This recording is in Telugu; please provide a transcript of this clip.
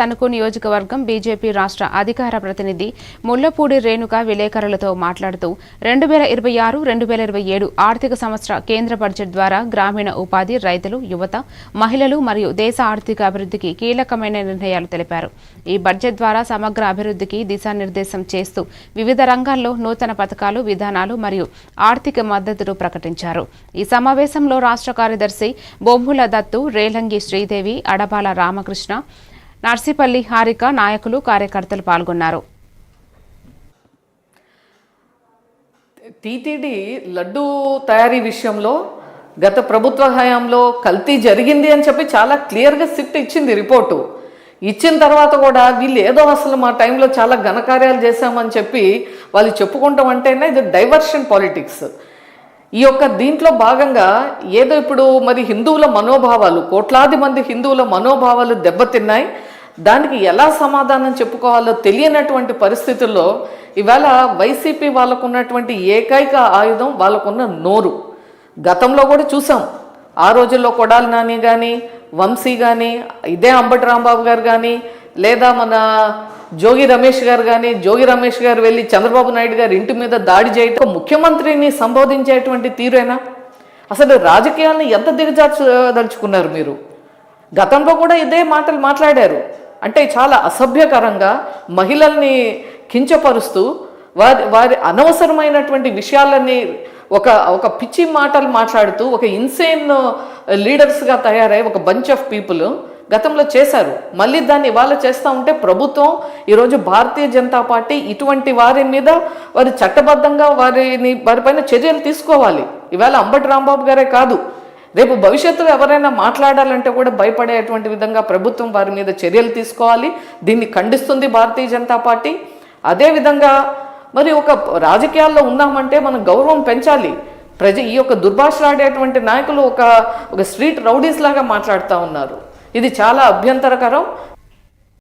తణుకు నియోజకవర్గం బీజేపీ రాష్ట్ర అధికార ప్రతినిధి ముల్లపూడి రేణుక విలేకరులతో మాట్లాడుతూ రెండు వేల ఇరవై ఆరు రెండు వేల ఇరవై ఏడు ఆర్థిక సంవత్సర కేంద్ర బడ్జెట్ ద్వారా గ్రామీణ ఉపాధి రైతులు యువత మహిళలు మరియు దేశ ఆర్థిక అభివృద్ధికి కీలకమైన నిర్ణయాలు తెలిపారు. ఈ బడ్జెట్ ద్వారా సమగ్ర అభివృద్ధికి దిశానిర్దేశం చేస్తూ వివిధ రంగాల్లో నూతన పథకాలు విధానాలు మరియు ఆర్థిక మద్దతును ప్రకటించారు. ఈ సమావేశంలో రాష్ట్ర కార్యదర్శి బొమ్ముల దత్తు రేలంగి శ్రీదేవి అడబాల రామకృష్ణ నర్సిపల్లి హారిక నాయకులు కార్యకర్తలు పాల్గొన్నారు. టీటీడీ లడ్డు తయారీ విషయంలో గత ప్రభుత్వ హయాంలో కల్తీ జరిగింది అని చెప్పి చాలా క్లియర్గా సిట్ ఇచ్చింది రిపోర్టు. ఇచ్చిన తర్వాత కూడా వీళ్ళు ఏదో అసలు మా టైంలో చాలా ఘనకార్యాలు చేశామని చెప్పి వాళ్ళు చెప్పుకుంటాం అంటేనే ఇది డైవర్షన్ పాలిటిక్స్. ఈ యొక్క దీంట్లో భాగంగా ఏదో ఇప్పుడు మరి హిందువుల మనోభావాలు కోట్లాది మంది హిందువుల మనోభావాలు దెబ్బతిన్నాయి. దానికి ఎలా సమాధానం చెప్పుకోవాలో తెలియనటువంటి పరిస్థితుల్లో ఇవాళ వైసీపీ వాళ్ళకు ఉన్నటువంటి ఏకైక ఆయుధం వాళ్ళకున్న నోరు. గతంలో కూడా చూసాం. ఆ రోజుల్లో కొడాలి నాని కానీ వంశీ కానీ ఇదే అంబటి రాంబాబు గారు కానీ లేదా మన జోగి రమేష్ గారు కానీ జోగి రమేష్ గారు వెళ్ళి చంద్రబాబు నాయుడు గారి ఇంటి మీద దాడి చేయటం ముఖ్యమంత్రిని సంబోధించేటువంటి తీరేనా? అసలు రాజకీయాలను ఎంత దిగజార్చదలుచుకున్నారు మీరు? గతంలో కూడా ఇదే మాటలు మాట్లాడారు. అంటే చాలా అసభ్యకరంగా మహిళల్ని కించపరుస్తూ వారి వారి అనవసరమైనటువంటి విషయాలని ఒక ఒక పిచ్చి మాటలు మాట్లాడుతూ ఒక ఇన్సేన్ లీడర్స్గా తయారయ్యే ఒక బంచ్ ఆఫ్ పీపుల్ గతంలో చేశారు. మళ్ళీ దాన్ని ఇవాళ చేస్తూ ఉంటే ప్రభుత్వం ఈరోజు భారతీయ జనతా పార్టీ ఇటువంటి వారి మీద వారి చట్టబద్ధంగా వారిని వారిపైన చర్యలు తీసుకోవాలి. ఇవాళ అంబటి రాంబాబు గారే కాదు. రేపు భవిష్యత్తులో ఎవరైనా మాట్లాడాలంటే కూడా భయపడేటువంటి విధంగా ప్రభుత్వం వారి మీద చర్యలు తీసుకోవాలి. దీన్ని ఖండిస్తుంది భారతీయ జనతా పార్టీ. అదేవిధంగా మరి ఒక రాజకీయాల్లో ఉన్నామంటే మనం గౌరవం పెంచాలి. ప్రజ ఈ యొక్క దుర్భాషలాడేటువంటి నాయకులు ఒక ఒక స్ట్రీట్ రౌడీస్ లాగా మాట్లాడుతూ ఉన్నారు. ఇది చాలా అభ్యంతరకరం.